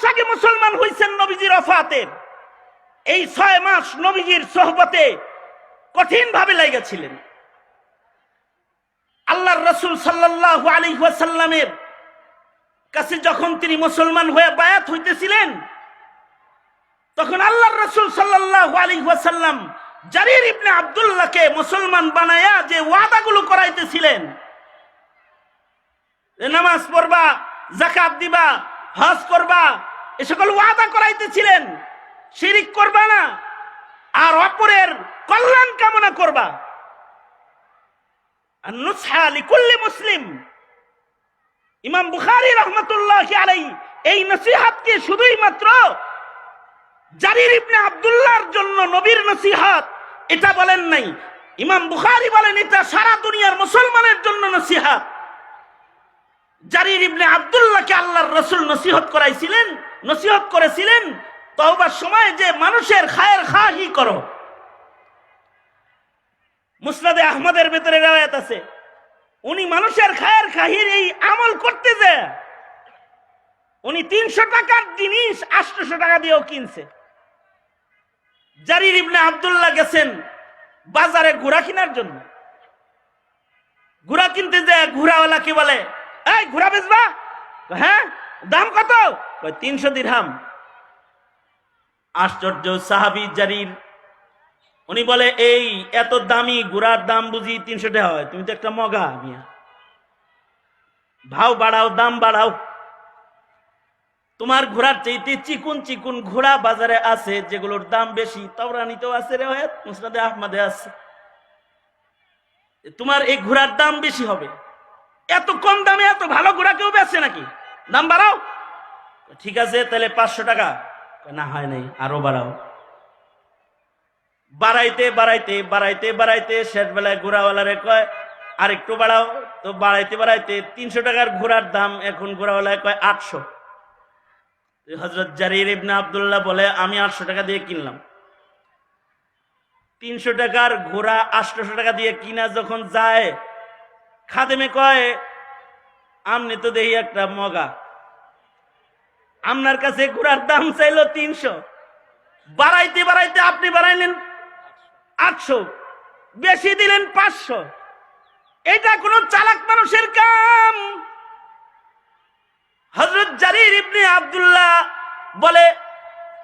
মাস আগে মুসলমান হয়েছেন নবীজির অফাতের এই ছয় মাস নবীজির সোহবতে কঠিন ভাবে লেগেছিলেন। আল্লাহর রসুল সাল্লাহ আলী ওয়াসাল্লামের কাছে যখন তিনি মুসলমান হয়ে বায়াত হইতেছিলেন, তখন আল্লাহর রসুল সাল্লাহ আলী ওয়াসাল্লাম জারির ইবনে আব্দুল্লাহকে মুসলমান বানায়া যে ওয়াদাগুলো করাইতেছিলেন নামাজ পড়বা জাকাত দিবা, হজ করবা এ সকল ওয়াদা করাইতেছিলেন। শিরিক করবা না, আর অপরের কল্যাণ কামনা করবা। মুসলিম। ইমাম বুখারী রহমতুল্লাহ আলাই এই নসিহাতকে শুধুই মাত্র জারির ইবনে আব্দুল্লাহর জন্য নবীর নসিহাত, এটা বলেন নাই। ইমাম বুখারী বলেন, এটা সারা দুনিয়ার মুসলমানের জন্য নসিহাত। জারির ইবনে আব্দুল্লাহকে আল্লাহর রসুল নসিহত করাইছিলেন, নসিহত করেছিলেন, তওবার সময় যে মানুষের খায়ের খাহি করো। মুসনাদে আহমদের ভেতরে রেওয়ায়াত আছে, উনি মানুষের খায়ের খাহির এই আমল করতে যে, উনি তিনশো টাকার জিনিস আটশোশো টাকা দিয়েও কিনছে। জারির ইবনে আব্দুল্লাহ গেছেন বাজারে ঘোড়া কেনার জন্য। ঘোড়া কিনতে যে ঘোড়াওয়ালাকে বলে এই ঘোড়া বেচবা। হ্যাঁ দাম কত? তিনশো দিরহাম। আশ্চর্য সাহাবি জারির উনি বলে, এই, এত দামি ঘোড়ার দাম বুঝি তিনশো টাকা হয়। তুমি তো একটা মগা মিয়া। ভাও বাড়াও, দাম বাড়াও। তোমার ঘোড়ার চাইতে চিকুন চিকুন ঘোড়া বাজারে আছে, যেগুলোর দাম বেশি। তবরানিতেও আছে রে মুসনাদে আহমদে আছে। তোমার এই ঘোড়ার দাম বেশি হবে। এত কম দামে এত ভালো ঘোড়া কেউ বেচে নাকি? দাম বাড়াও। ঠিক আছে, তাহলে পাঁচশো টাকা। না, হয় নাই, আরও বাড়াও। বাড়াইতে বাড়াইতে বাড়াইতে বাড়াইতে শেষ বেলায় ঘোড়াওয়ালারে কয় আর একটু বাড়াও। তো বাড়াইতে বাড়াইতে তিনশো টাকার ঘোড়ার দাম এখন ঘোড়াওয়ালায় কয়, আটশো। হজরত জারির ইবনা আবদুল্লাহ বলে, আমি আটশো টাকা দিয়ে কিনলাম। তিনশো টাকার ঘোড়া আটশোশো টাকা দিয়ে কিনা যখন যায় খাদেমে কয়, আমনি তো দেখি একটা মগা। আপনার কাছে ঘোড়ার দাম চাইলো তিনশো। বাড়াইতে বাড়াইতে আপনি বাড়াইলেন আটশো। বেশি দিলেন পাঁচশো। এটা কোন চালাক মানুষের কাম? হজরত জারির ইবনে আব্দুল্লাহ বলে,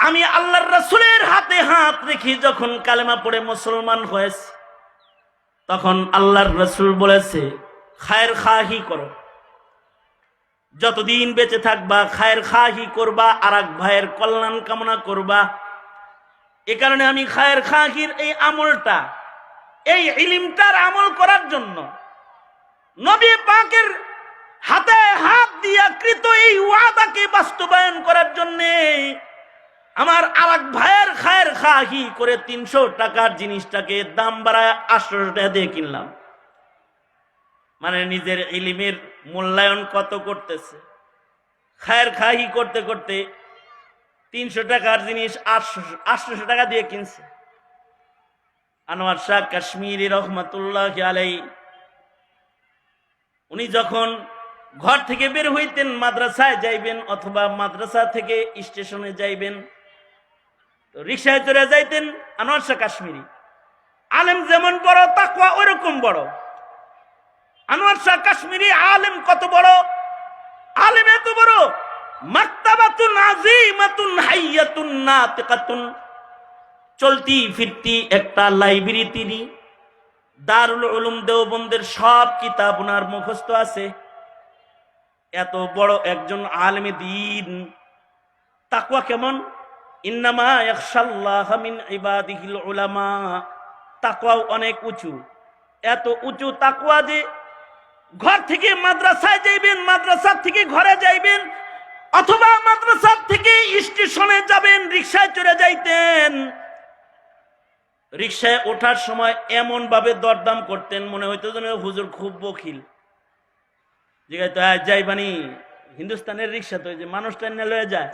আমি আল্লাহর রসুলের হাতে হাত রেখে যখন কালেমা পড়ে মুসলমান হয়েছে, তখন আল্লাহর রসুল বলেছে খায়ের খাহি করো। যতদিন বেঁচে থাকবা, খায়ের খাহি করবা, আর এক ভাইয়ের কল্যাণ কামনা করবা। এ কারণে আমি খায়ের খাহির এই আমলটা, এই ইলিমটার আমল করার জন্য নবী পাকের হাতে হাত দিয়া কৃত এই ওয়াদাকে বাস্তবায়ন করার জন্যে আমার আর এক ভাইয়ের খায়ের খাহি করে তিনশো টাকার জিনিসটাকে দাম বাড়ায় আটশো টাকা দিয়ে কিনলাম। মানে নিজের ইলিমের মূল্যায়ন কত করতেছে? খায়ের খাহি করতে করতে তিনশো টাকার জিনিস আটশো, আটশোশো টাকা দিয়ে কিনছে। আনোয়ার শাহ কাশ্মীরি রহমতুল্লাহ আলাই, উনি যখন ঘর থেকে বের হইতেন, মাদ্রাসায় যাইবেন অথবা মাদ্রাসা থেকে স্টেশনে যাইবেন, তো রিক্সায় চলে যাইতেন আনোয়ার শাহ কাশ্মীরি। আলেম যেমন বড় তাকুয়া ওইরকম বড়। আনোয়ার শাহ কাশ্মীরি আলেম কত বড়? আলেম এত বড়? মাক্তাবাতুন আজিমাতুন হাইয়াতুন নাতিকাতুন। চলতি ফিরতি একটা লাইব্রেরি তিনি, দারুল উলুম দেওবন্দের সব কিতাব ওনার মুখস্থ আছে। এত বড় একজন আলেমে দিন। তাকুয়া কেমন? ইন্নামা ইয়াখশাল্লাহ মিন ইবাদিহিল উলামা। তাকুয়াও অনেক উঁচু। এত উঁচু তাকুয়া যে ঘর থেকে মাদ্রাসায় যাইবেন মাদ্রাসা থেকে ঘরে যাইবেন, অথবা মাদ্রাসা থেকে স্টেশনে যাবেন, রিক্সায় চড়ে যাইতেন। রিক্সায় ওঠার সময় এমন ভাবে দরদাম করতেন, মনে হইতো যেন হুজুর খুব বখিল জিগাই তো যাইবানি হিন্দুস্তানের রিক্সা তো যে মানুষটা নিয়ে লয়ে যায়।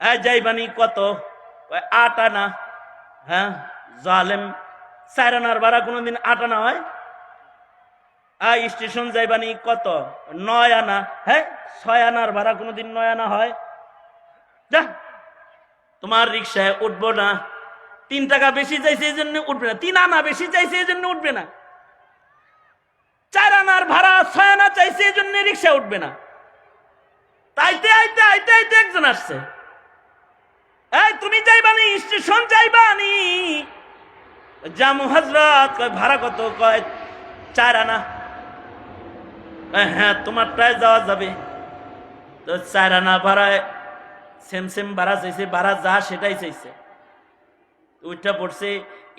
হ্যাঁ যাইবানি কত? আট আনা। হ্যাঁ জালেম, চার আনার ভাড়া কোনোদিন আট আনা হয়? আই স্টেশন যাইবানি কত? নয় আনা। হ্যাঁ? ছয় আনার ভাড়া কোনোদিন নয় আনা হয়? যা। তোমার রিক্সায় উঠবো না। তিন টাকা বেশি চাইছে এই জন্য উঠবে না। তিন আনা বেশি চাইছে এই জন্য উঠবে না। চার আনার ভাড়া ছয় আনা চাইছে এই জন্য রিক্সা উঠবে না। তাইতে, আইতে আইতে আইতে একজন আসছে। এই, তুমি যাইবানি, স্টেশন যাইবানি? জামু হজরত কয়, ভাড়া কত? কয়, চার আনা। হ্যাঁ তোমার তোমারটায় যাওয়া যাবে। তো চার আনা ভাড়ায় সেম সেম ভাড়া চাইছে ভাড়া যা সেটাই চাইছে। ওইটা পড়ছে,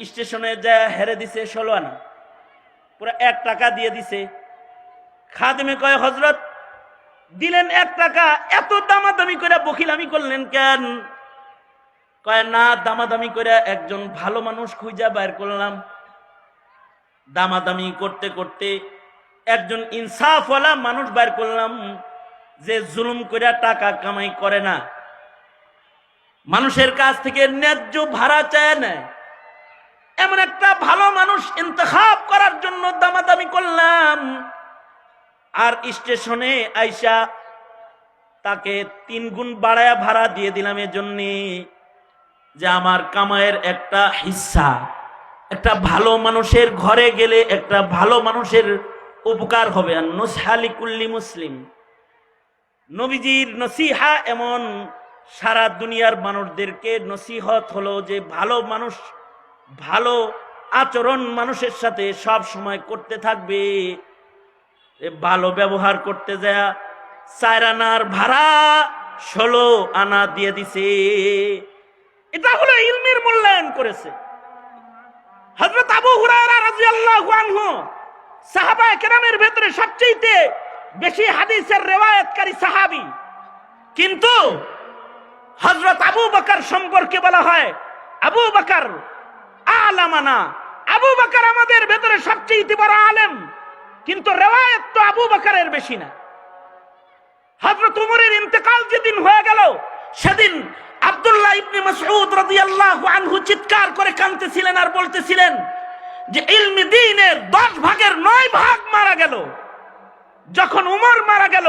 স্টেশনে যা হেরে দিছে ষোলো আনা পুরো এক টাকা দিয়ে দিছে। খাদেমে কয় হজরত দিলেন এক টাকা, এত দামাদামি করে বকিলামি করলেন কেন? কয়, না, দামাদামি করে একজন ভালো মানুষ খুঁজা বাইর করলাম। দামাদামি করতে করতে একজন ইনসাফওয়ালা মানুষ বাইর করলাম যে জুলুম করে টাকা কামাই করে না। মানুষের কাছ থেকে ন্যায্য ভাড়া চায় নেয় এমন একটা ভালো মানুষ ইন্তখাব করার জন্য দামাদামি করলাম। আর স্টেশনে আইসা তাকে তিন গুণ বাড়ায়া ভাড়া দিয়ে দিলাম এজন্যে যে আমার কামায়ের একটা হিস্সা একটা ভালো মানুষের ঘরে গেলে একটা ভালো মানুষের উপকার হবে। আর নসহালি কুল্লি মুসলিম। নবীজির নসিহা এমন, সারা দুনিয়ার মানুষদেরকে নসিহত হলো যে ভালো মানুষ, ভালো আচরণ মানুষের সাথে সব সময় করতে থাকবে। ভালো ব্যবহার করতে যায় চার ভাড়া ষোলো আনা দিয়ে দিছে। এটা হলো ইলমের মূল্যায়ন করেছে। হজরত আবু হুরায়রা রাদিয়াল্লাহু আনহু সাহাবা কেরামের ভেতরে সবচেয়ে বেশি হাদিসের রেওয়ায়াতকারী সাহাবী। কিন্তু হযরত আবু বকর সম্পর্কে বলা হয়, আবু বকর আলামানা। আবু বকর আমাদের ভেতরে সবচেয়ে বড় আলেম, কিন্তু রেওয়ায়ত তো আবু বকরের বেশি না। হযরত উমরের ইন্তেকাল যেদিন হয়ে গেল, সেদিন আব্দুল্লাহ ইবনে মাসউদ রাদিয়াল্লাহু আনহু চিৎকার করে কাঁদতেছিলেন আর বলতেছিলেন যে ইলমি দ্বীনের 10 ভাগের নয় ভাগ মারা গেল। যখন উমর মারা গেল,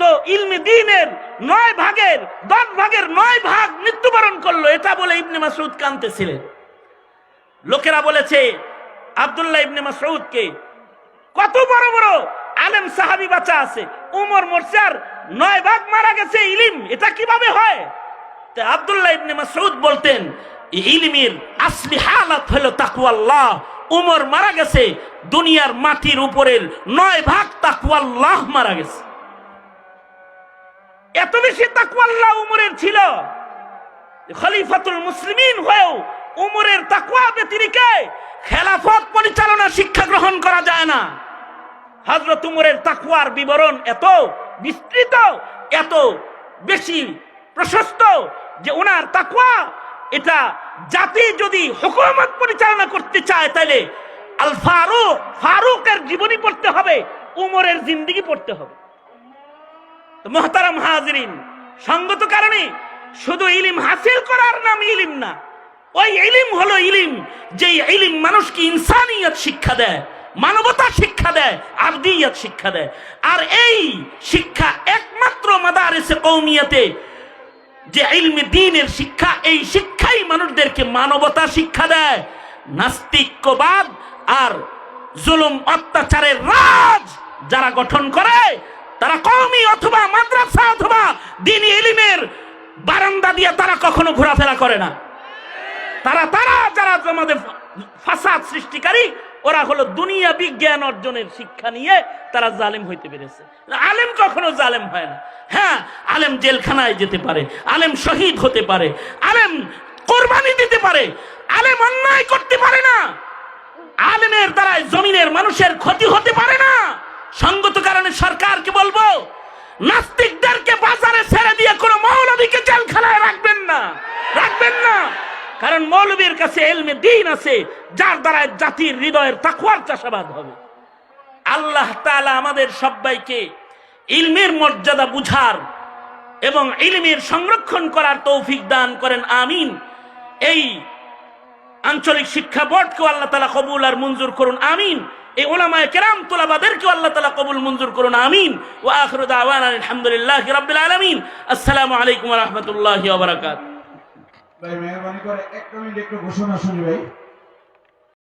তো ইলমি দ্বীনের 9 ভাগের 10 ভাগের নয় ভাগ মৃত্যুবরণ করল, এটা বলে ইবনে মাসউদ কাঁদতেছিলেন। লোকেরা বলেছে, আব্দুল্লাহ ইবনে মাসউদকে কত বড় বড় আলেম সাহাবি বাচ্চা আছে, উমর মোর্চার নয় ভাগ মারা গেছে ইলিম, এটা কীভাবে হয়? আব্দুল্লাহ ইবনে মাসউদ বলতেন, ইলিমের আসলি হালাত হলো তাকওয়াল্লাহ উমর মারা গেছে, দুনিয়ার মাটির উপরের নয় ভাগ তাকওয়াল্লাহ মারা গেছে। এত বেশি তাকওয়াল্লাহ উমরের ছিল খলিফাতুল মুসলিমিন হয়েও উমরের তাকওয়া ব্যতিরিকে খেলাফত পরিচালনা শিক্ষা গ্রহণ করা যায় না। হজরত উমরের তাকুয়ার বিবরণ এত বিস্তৃত, এত বেশি প্রশস্ত যে ওনার তাকুয়া এটা জাতি যদি হুকুমত পরিচালনা করতে চায়, তাহলে আল ফারুক, ফারুকের জীবনী পড়তে হবে, উমরের জিন্দিগি পড়তে হবে। মহতারাম হাজরিন, সঙ্গত কারণে শুধু ইলিম হাসিল করার নাম ইলিম না, ওই ইলিম হলো ইলিম যে ইলিম মানুষকে ইনসানিয়ত শিক্ষা দেয়, মানবতা শিক্ষা দেয় আবদিয়ত শিক্ষা দেয়। আর এই শিক্ষা একমাত্র মাদারেসে কৌমিয়াতে যে ইলমে দিনের শিক্ষা, এই শিক্ষাই মানুষদেরকে মানবতা শিক্ষা দেয়, নাস্তিক্যবাদ আর জুলুম অত্যাচারের রাজ যারা গঠন করে, তারা কওমি অথবা মাদ্রাসা অথবা দিনী ইলিমের বারান্দা দিয়ে তারা কখনো ঘোরাফেরা করে না। তারা তারা যারা আমাদের ফাসাদ সৃষ্টিকারী, ওরা হলো দুনিয়া বিজ্ঞান অর্জনের শিক্ষা নিয়ে তারা জালেম হইতে পেরেছে। আলেম কখনো জালেম হয় না। হ্যাঁ আলেম জেলখানায় যেতে পারে, আলেম শহীদ হতে পারে, আলেম কোরবানি দিতে পারে। আলেম অন্যায় করতে পারে না। আলেমের দ্বারাই জমিনের মানুষের ক্ষতি হতে পারে না। সঙ্গত কারণে সরকারকে বলব, নাস্তিকদেরকে বাজারে ছেড়ে দিয়ে কোনো মৌলবীকে জেলখানায় রাখবেন না। রাখবেন না। কারণ মৌলবীর কাছে এলমে দিন আছে, যার দ্বারা জাতির হৃদয়ের তাকুয়ার চাষাবাদ হবে। আল্লাহ তাআলা আমাদের সবাইকে ইলমের মর্যাদা বুঝার এবং ইলমের সংরক্ষণ করার তৌফিক দান করেন, আমিন। এই আঞ্চলিক শিক্ষা বোর্ডকেও আল্লাহ তালা কবুল আর মঞ্জুর করুন, আমিন। এই ওলামায় কেরাম, তোলাবাদেরকেও আল্লাহ তালা কবুল, মঞ্জুর করুন, আমিন। ও আখরুদ আওয়ান আলহামদুলিল্লাহ রবিল আলমিন। আসসালামু আলাইকুম রহমতুল্লাহ বারাকাত ভাই, মেহরবানি করে এক মিনিট একটু ঘোষণা শুনি ভাই।